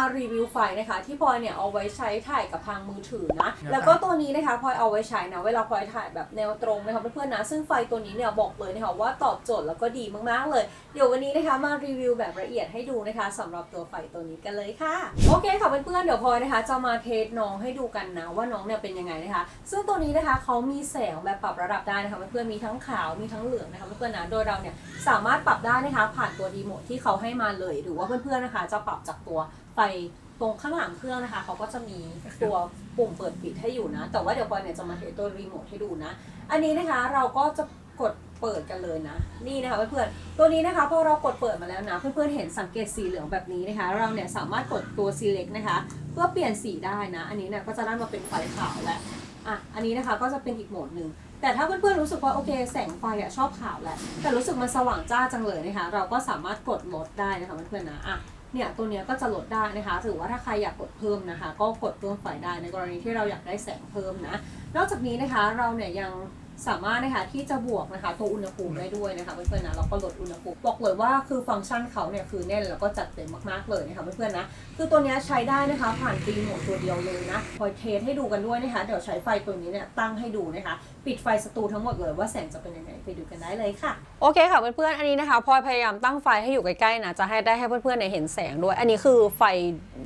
มารีวิวไฟนะคะ ที่พลอยเนี่ยเอาไว้ใช้ถ่ายกับทางมือถือนะ แล้วก็ตัวนี้นะคะพลอยเอาไว้ใช้นะ เวลาพลอยถ่ายแบบแนวตรงนะคะเพื่อนๆนะ ซึ่งไฟตัวนี้เนี่ยบอกเลยนะคะว่าตอบโจทย์แล้วก็ดีมากๆเลย เดี๋ยววันนี้นะคะมารีวิวแบบละเอียดให้ดูนะคะสำหรับตัวไฟตัวนี้กันเลยค่ะ โอเคค่ะเพื่อนๆเดี๋ยวพลอยนะคะ จะมาเทสน้องให้ดูกันนะว่าน้องเนี่ยเป็นยังไงนะคะ ซึ่งตัวนี้นะคะเขามีแสงแบบปรับระดับได้นะคะเพื่อนๆมีทั้งขาวมีทั้งเหลืองนะคะเพื่อนๆนะโดยเราเนี่ยสามารถปรับได้นะคะ ผ่านตัวดีโมดที่เขาให้มาเลย หรือว่าเพื่อนๆนะคะ จะปรับจากตัวไฟตรงข้างหลังเครื่องนะคะเขาก็จะมีตัวปุ่มเปิดปิดให้อยู่นะ แต่ว่าเดี๋ยวพอยเนี่ยจะมาเทสตัวรีโมทให้ดูนะ อันนี้นะคะเราก็จะกดเปิดกันเลยนะ นี่นะคะเพื่อนๆตัวนี้นะคะพอเรากดเปิดมาแล้วนะ เพื่อนๆเห็นสังเกตสีเหลืองแบบนี้นะคะ เราเนี่ยสามารถกดตัว select นะคะ เพื่อเปลี่ยนสีได้นะ อันนี้เนี่ยก็จะได้มาเป็นไฟขาวแล้วอะอันนี้นะคะก็จะเป็นอีกโหมดหนึ่งแต่ถ้าเพื่อนๆรู้สึกว่าโอเคแสงไฟอะชอบขาวแหละแต่รู้สึกมันสว่างจ้าจังเลยนะคะ เราก็สามารถกดลดได้นะคะเพื่อนๆนะอะ เนี่ยตัวเนี้ยก็จะลดได้นะคะถือว่าถ้าใครอยากกดเพิ่มนะคะ ก็กดเพิ่มไฟได้ในกรณีที่เราอยากได้แสงเพิ่มนะ นอกจากนี้นะคะเราเนี่ยยัง สามารถนะคะที่จะบวกนะคะตัวอุณหภูมิได้ด้วยนะคะเพื่อนๆนะแล้วก็ลดอุณหภูมิบอกเลยว่าคือฟังก์ชันเขาเนี่ยคือแน่นแล้วก็จัดเต็มมากๆเลยนะคะเพื่อนๆนะคือตัวนี้ใช้ได้นะคะผ่านตีโหมดตัวเดียวเลยนะคอยเทสให้ดูกันด้วยนะคะเดี๋ยวใช้ไฟตัวนี้เนี่ยตั้งให้ดูนะคะปิดไฟสตูทั้งหมดเลยว่าแสงจะเป็นยังไงไปดูกันได้เลยค่ะโอเคค่ะเพื่อนๆอันนี้นะคะพลอยพยายามตั้งไฟให้อยู่ใกล้ๆนะจะให้ได้ให้เพื่อนๆเนี่ยเห็นแสงด้วย อันนี้คือไฟ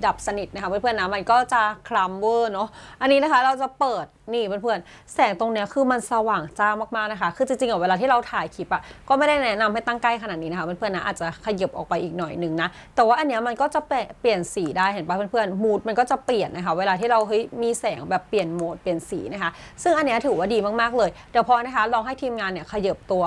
ดับสนิทนะคะเพื่อนๆนะมันก็จะคลัมเวอร์เนาะอันนี้นะคะเราจะเปิดนี่เพื่อนๆแสงตรงเนี้ยคือมันสว่างจ้ามากๆนะคะ คือจริงๆอะเวลาที่เราถ่ายคลิปอะก็ไม่ได้แนะนำให้ตั้งใกล้ขนาดนี้นะคะเพื่อนๆนะอาจจะขยับออกไปอีกหน่อยหนึ่งนะแต่ว่าอันเนี้ยมันก็จะเปลี่ยนสีได้เห็นปะเพื่อนๆมูดมันก็จะเปลี่ยนนะคะ เวลาที่เราเฮ้ยมีแสงแบบเปลี่ยนโหมดเปลี่ยนสีนะคะ ซึ่งอันเนี้ยถือว่าดีมากๆเลยเดี๋ยวพอนะคะลองให้ทีมงานเนี่ยขยับตัว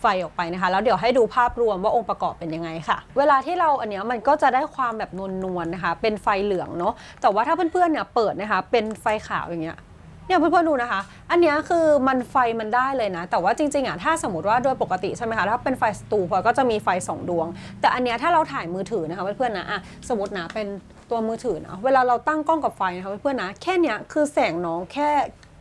ไฟออกไปนะคะ แล้วเดี๋ยวให้ดูภาพรวมว่าองค์ประกอบเป็นยังไงค่ะ เวลาที่เราอันเนี้ยมันก็จะได้ความแบบนวลๆนะคะ เป็นไฟเหลืองเนาะแต่ว่าถ้าเพื่อนๆเนี่ยเปิดนะคะ เป็นไฟขาวอย่างเงี้ย เนี่ยเพื่อนๆดูนะคะ อันเนี้ยคือมันไฟมันได้เลยนะ แต่ว่าจริงๆอะถ้าสมมติว่าโดยปกติใช่ไหมคะ ถ้าเป็นไฟสตูพอก็จะมีไฟ 2 ดวง แต่อันเนี้ยถ้าเราถ่ายมือถือนะคะเพื่อนๆนะอะสมมตินะเป็นตัวมือถือนะเวลาเราตั้งกล้องกับไฟนะคะเพื่อนๆนะแค่เนี้ยคือแสงน้องแค่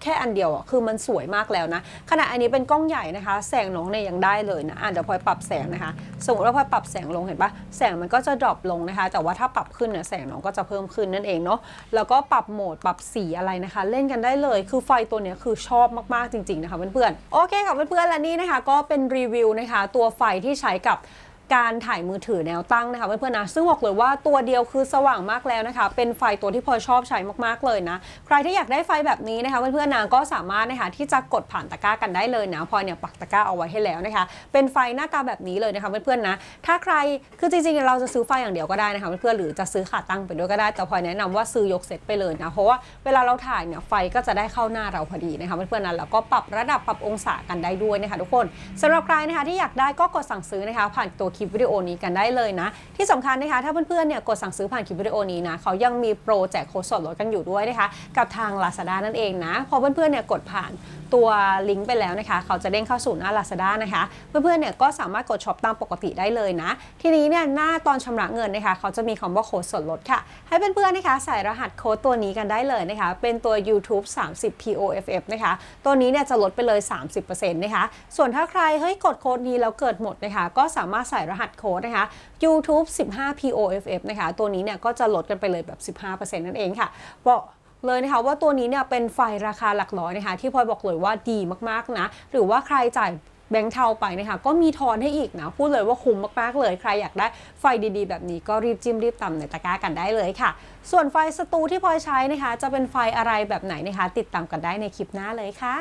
แค่อันเดียวอะคือมันสวยมากแล้วนะขณะอันนี้เป็นกล้องใหญ่นะคะ แสงน้องเนี่ยยังได้เลยนะอะเดี๋ยวพลอยปรับแสงนะคะสมมติว่าพลอยปรับแสงลงเห็นปะแสงมันก็จะดรอปลงนะคะ แต่ว่าถ้าปรับขึ้นเนี่ยแสงน้องก็จะเพิ่มขึ้นนั่นเองเนาะแล้วก็ปรับโหมดปรับสีอะไรนะคะ เล่นกันได้เลย คือไฟตัวเนี้ยคือชอบมากๆจริงๆนะคะเพื่อนๆโอเคค่ะเพื่อนๆและนี่นะคะ ก็เป็นรีวิวนะคะ ตัวไฟที่ใช้กับ การถ่ายมือถือแนวตั้งนะคะเพื่อนๆนะซึ่งบอกเลยว่าตัวเดียวคือสว่างมากแล้วนะคะ เป็นไฟตัวที่พลอยชอบใช้มากๆเลยนะ ใครที่อยากได้ไฟแบบนี้นะคะเพื่อนๆนะก็สามารถนะคะที่จะกดผ่านตะกร้ากันได้เลยนะพลอยเนี่ยปักตะกร้าเอาไว้ให้แล้วนะคะ เป็นไฟหน้าตาแบบนี้เลยนะคะเพื่อนๆนะ ถ้าใครคือจริงๆเราจะซื้อไฟอย่างเดียวก็ได้นะคะเพื่อนๆหรือจะซื้อขาตั้งไปด้วยก็ได้ แต่พลอยแนะนำว่าซื้อยกเซตไปเลยนะเพราะว่าเวลาเราถ่ายเนี่ยไฟก็จะได้เข้าหน้าเราพอดีนะคะเพื่อนๆนะแล้วก็ปรับระดับปรับองศากันได้ด้วยนะคะทุกคนสำหรับใครนะคะที่อยากได้ก็กดสั่งซื้อนะคะผ่านตัวลิปวิดีโอนี้กันได้เลยนะ ที่สำคัญนะคะ ถ้าเพื่อนๆเนี่ยกดสั่งซื้อผ่านคลิปวิดีโอนี้นะเขายังมีโปรแจกโค้ดส่วนลดกันอยู่ด้วยนะคะ กับทาง Lazada นั่นเองนะ พอเพื่อนๆเนี่ยกดผ่านตัวลิงก์ไปแล้วนะคะ เขาจะเด้งเข้าสู่หน้า Lazada นะคะ เพื่อนๆเนี่ยก็สามารถกดช็อปตามปกติได้เลยนะ ทีนี้เนี่ยหน้าตอนชำระเงินนะคะ เขาจะมีคำว่าโค้ดส่วนลดค่ะ ให้เพื่อนๆนะคะ ใส่รหัสโค้ดตัวนี้กันได้เลยนะคะ เป็นตัว YouTube 30 POFF นะคะ ตัวนี้เนี่ยจะลดไปเลย 30%นะคะ ส่วนถ้าใครเฮ้ยกดโค้ดนี้แล้วเกิดหมดนะคะ ก็สามารถใส่รหัสโค้ดนะคะ YouTube 15 POFF นะคะ ตัวนี้เนี่ยก็จะลดกันไปเลยแบบ 15%นั่นเองค่ะบอกเลยนะคะว่าตัวนี้เนี่ยเป็นไฟราคาหลักร้อยนะคะ ที่พลอยบอกเลยว่าดีมากๆนะ หรือว่าใครจ่ายแบงค์เทาไปนะคะก็มีทอนให้อีกนะ พูดเลยว่าคุ้มมาก ๆ เลย ใครอยากได้ไฟดีๆ แบบนี้ก็รีบจิ้มรีบต่ำในตะกร้ากันได้เลยค่ะ ส่วนไฟสตูที่พลอยใช้นะคะ จะเป็นไฟอะไรแบบไหนนะคะ ติดตามกันได้ในคลิปหน้าเลยค่ะ